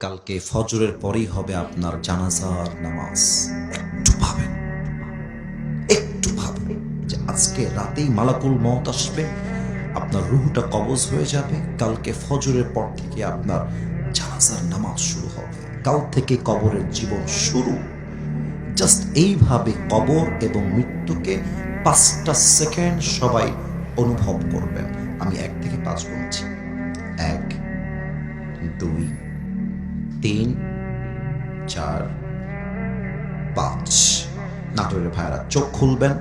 কালকে ফজরের পরেই হবে আপনার জানাজার নামাজ। একটু ভাবেন। একটু ভাবেন যে আজকে রাতেই মালাকুল মত আসবে, আপনার রুহটা কবজ হয়ে যাবে, কালকে ফজরের পর থেকে আপনার জানাজার নামাজ শুরু হবে। কাল থেকে কবরের জীবন শুরু। জাস্ট এইভাবে কবর এবং মৃত্যুকে পাঁচটা সেকেন্ড সবাই অনুভব করবেন। আমি এক থেকে পাঁচ বলছি এক, দুই তিন, চার, পাঁচ। নাটোরের ভাইয়ারা চোখ খুলবেন,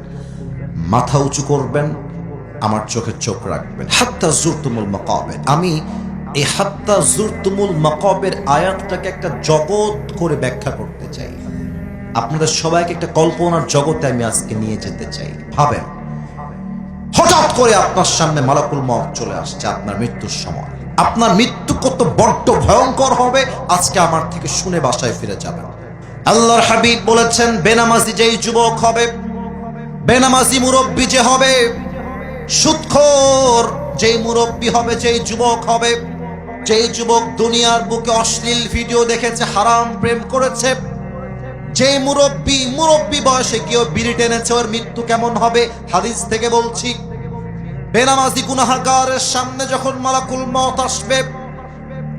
মাথা উঁচু করবেন, আমার চোখে চোখ রাখবেন। হাত্তা জুরতুমুল মকাবের আমি এই হাত্তা জুরতুমুল মকাবের আয়াতটাকে একটা জগৎ করে ব্যাখ্যা করতে চাই। আপনাদের সবাইকে একটা কল্পনার জগতে আমি আজকে নিয়ে যেতে চাই। ভাবেন, হঠাৎ করে আপনার সামনে মালাকুল মত চলে আসছে আপনার মৃত্যুর সময়। আপনার মৃত্যু কত বড্ড ভয়ঙ্কর হবে, আজকে আমার থেকে শুনে বাসায় ফিরে যাবেন। আল্লাহর হাবিব বলেছেন, বেনামাজি যেই যুবক হবে, বেনামাজি মুরব্বী যে হবে, সুৎখোর যেই মুরব্বী হবে, যেই যুবক হবে, যেই যুবক দুনিয়ার বুকে অশ্লীল ভিডিও দেখেছে, হারাম প্রেম করেছে যে মুরব্বী মুরব্বী বয়সে কেউ বিড়ি টেনেছে, ওর মৃত্যু কেমন হবে, হাদিস থেকে বলছি বেনামাজি গুনাহাগারের সামনে যখন মালাকুল মত আসবে,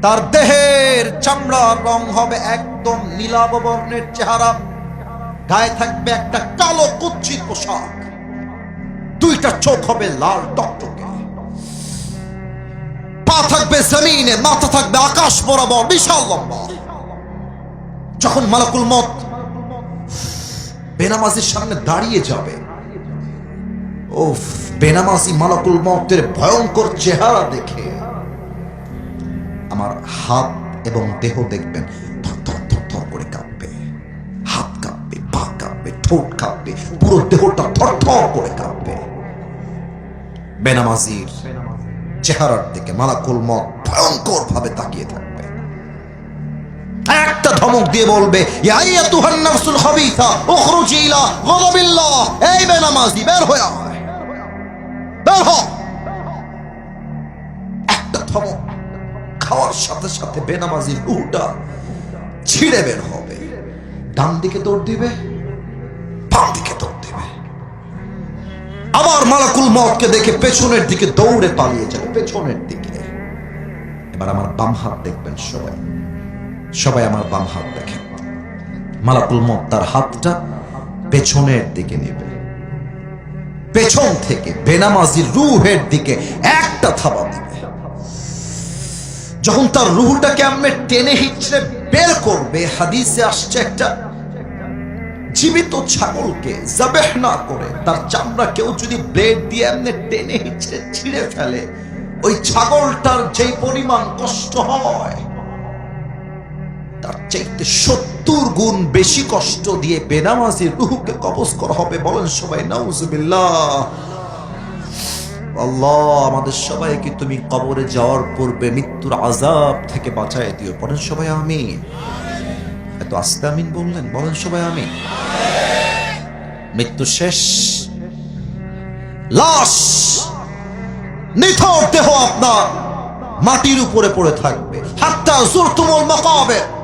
তার দেহের চামড়ার রং হবে একদম নীলাভ বর্ণের চেহারা। গায়ে থাকবে একটা কালো কুচ্ছিত পোশাক। দুইটা চোখ হবে লাল টকটকে। পা থাকবে জমিনে, মাথা থাকবে আকাশ বরাবর, বিশাল লম্বা। যখন মালাকুল মত বেনামাজির সামনে দাঁড়িয়ে যাবে ও বেনামাজি মালাকুল মতের ভয়ঙ্কর চেহারা দেখে। আমার হাত এবং দেহ দেখবেন করে কাঁপবে। হাত কাঁপবে, পা কাঁপবে, ঠোঁট কাঁপবে, পুরো দেহটা থর থর করে কাঁপবে। বেনামাজির চেহারার দিকে মালাকুল মত ভয়ঙ্কর ভাবে তাকিয়ে থাকবে। একটা ধমক দিয়ে বলবে, ইয়া আইয়াতুহান নাফসুল খাবিসা, উখরুজি গাদাবিল্লাহ, এই বেনামাজি, বের হয়ে বের হ একটা ধমক খাওয়ার সাথে সাথে বেনামাজির রুহটা ছিঁড়ে বের হবে। ডান দিকে দৌড় দিবে, বাম দিকে দৌড় দিবে। আবার মালাকুল মতকে দেখে পেছনের দিকে দৌড়ে পালিয়ে যাবে পেছনের দিকে। এবার আমার বাম হাত দেখবেন সবাই। সবাই আমার বাম হাত দেখেন। মালাকুল মত তার হাতটা পেছনের দিকে নেবে। পেছন থেকে বেনামাজির রুহের দিকে একটা থাবা দিবে। যখন তার রুহটাকে আমি টেনে হিচড়ে বের করবে, হাদিসে আসছে একটা জীবিত ছাগলকে জাবেহ না করে, তার চামড়া কেউ যদি ব্লেড দিয়ে এমনি টেনে হিচড়ে ছিঁড়ে ফেলে, ওই ছাগলটার যেই পরিমাণ কষ্ট হয় তার চাইতে সত্তর গুণ বেশি কষ্ট দিয়ে বেনামাজির রুহুকে কবজ করা হবে বলেন সবাই, নাউজুবিল্লাহ। আল্লাহ, আমাদের সবাইকে তুমি কবরে যাওয়ার পূর্বে মৃত্যুর আজাব থেকে বাঁচায় দিও। বলেন সবাই আমি এত আস্তে আমিন বললেন? বলেন সবাই আমি মৃত্যু শেষ। লাশ। নিথর দেহ আপনার মাটির উপরে পড়ে থাকবে। হাত্তা জুরতুমুল মাকাবে।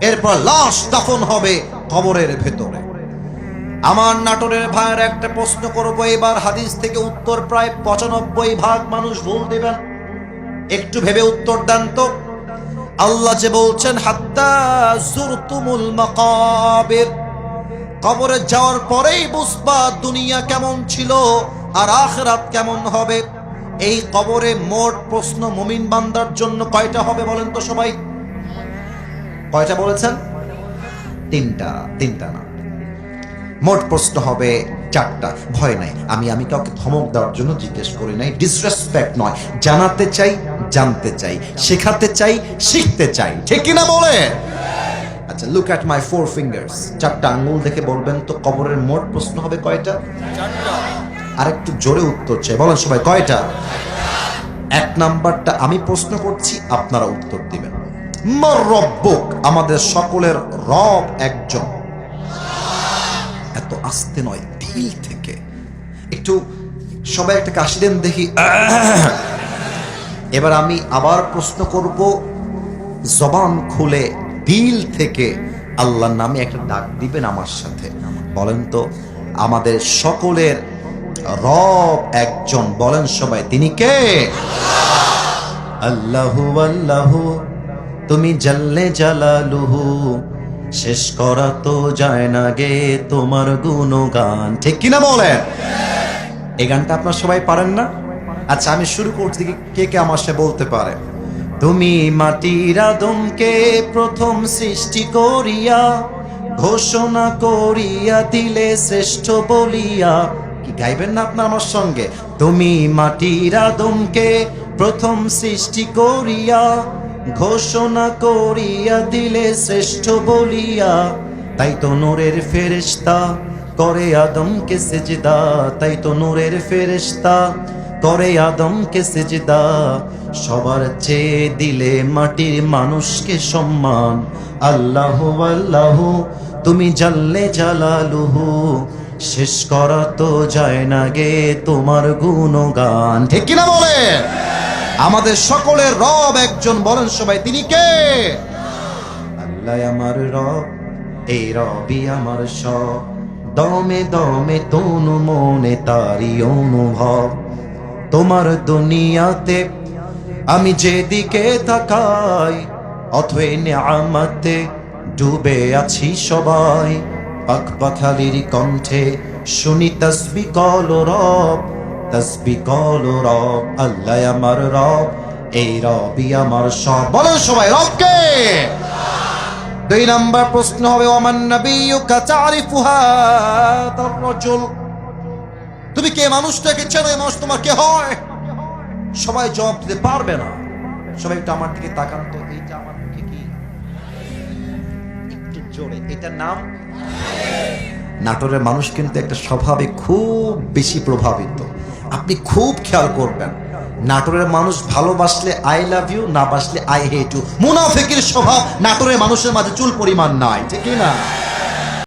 এরপর লাশ দাফন হবে কবরের ভেতরে। আমার নাটোরের ভাইয়ের একটা প্রশ্ন করব, এবার হাদিস থেকে উত্তর প্রায় পঁচানব্বই ভাগ মানুষ ভুল দেবেন। একটু ভেবে উত্তর দেন তো। আল্লাহ যে বলছেন কবরে যাওয়ার পরেই বুঝবা দুনিয়া কেমন ছিল আর আখরাত কেমন হবে। এই কবরে মোট প্রশ্ন মুমিন বান্দার জন্য কয়টা হবে বলেন তো সবাই? কয়টা বলেছেন? তিনটা তিনটা না। মোট প্রশ্ন হবে চারটা ভয় নাই। আমি আমি কাউকে ধমক দেওয়ার জন্য জিজ্ঞেস করি নাই। ডিসরেসপেক্ট নয়। জানাতে চাই জানতে চাই। শেখাতে চাই শিখতে চাই। ঠিক কিনা বলে? আচ্ছা look at my four fingers চারটা আঙ্গুল দেখে বলবেন তো কবরের মোট প্রশ্ন হবে কয়টা? আর একটু জোরে উত্তর চাই। বলেন সবাই কয়টা? এক নাম্বারটা আমি প্রশ্ন করছি আপনারা উত্তর দিবেন। রব্বুক, আমাদের সকলের রব একজন। এত আস্তে নয় দিল থেকে। একটু সবাই একটা কাশি দেন দেখি। এবার আমি আবার প্রশ্ন করব, জবান খুলে দিল থেকে আল্লাহর নামে একটা ডাক দিবেন আমার সাথে। বলেন তো, আমাদের সকলের রব একজন। বলেন সবাই, তিনি কে? আল্লাহু আল্লাহু। তুমি জাল্লে জালালুহু, শেষ করা তো যায় না গে তোমার গুণগান। ঠিক কিনা বলেন? এই গানটা আপনার সবাই পারেন না? আচ্ছা আমি শুরু করছি কে কে আমার সে বলতে পারে। তুমি মাটির আদমকে প্রথম সৃষ্টি করিয়া, ঘোষণা করিয়া দিলে শ্রেষ্ঠ বলিয়া। কি গাইবেন না আপনার আমার সঙ্গে? তুমি মাটির আদমকে প্রথম সৃষ্টি করিয়া ঘোষণা করিয়া দিলে শ্রেষ্ঠ বলিয়া, তাই তো নূরের ফেরেশতা করে আদমকে সেজদা, তাই তো নূরের ফেরেশতা করে আদমকে সেজদা। সবার চেয়ে দিলে মাটির মানুষকে সম্মান। আল্লাহ আল্লাহ, তুমি জাল্লে জালালুহু, শেষ করা তো যায় না গে তোমার গুণগান। ঠিক কিনা বলে আমাদের সকলের রব একজন বলেন সবাই, তিনি কে? আল্লাহ আমার রব, এই রবি আমার সব। দমে দমে তনু মনে তারি অনুভব। তোমার দুনিয়াতে আমি যেদিকে তাকাই, অথই নেয়ামাতে ডুবে আছি সবাই। পাখ পাখালির কণ্ঠে শুনি তসবি কল রব। তসবি কল রব, আল্লাহ আমার রব, এই রবি আমার সব। বলো সবাই, রবকে। দুই নাম্বার প্রশ্ন হবে, ওমান নবিয়ুকা তারিফু হাদার রাজুল। তুমি কে? মানুষটাকে চেনো মানুষ তোমার কে হয়? সবাই জবাব দিতে পারবে না। সবাই একটু আমার দিকে তাকান তো এইটা আমার মুখে কি? একটু জোরে, এটার নাম? নাটোরের মানুষ কিন্তু একটা স্বভাবে খুব বেশি প্রভাবিত। আপনি খুব খেয়াল করবেন, নাটোরের মানুষ ভালোবাসলে আই লাভ ইউ না বাসলে আই হেট ইউ মুনাফেকের স্বভাব নাটোরের মানুষের মাঝে চুল পরিমাণ নাই, ঠিক না?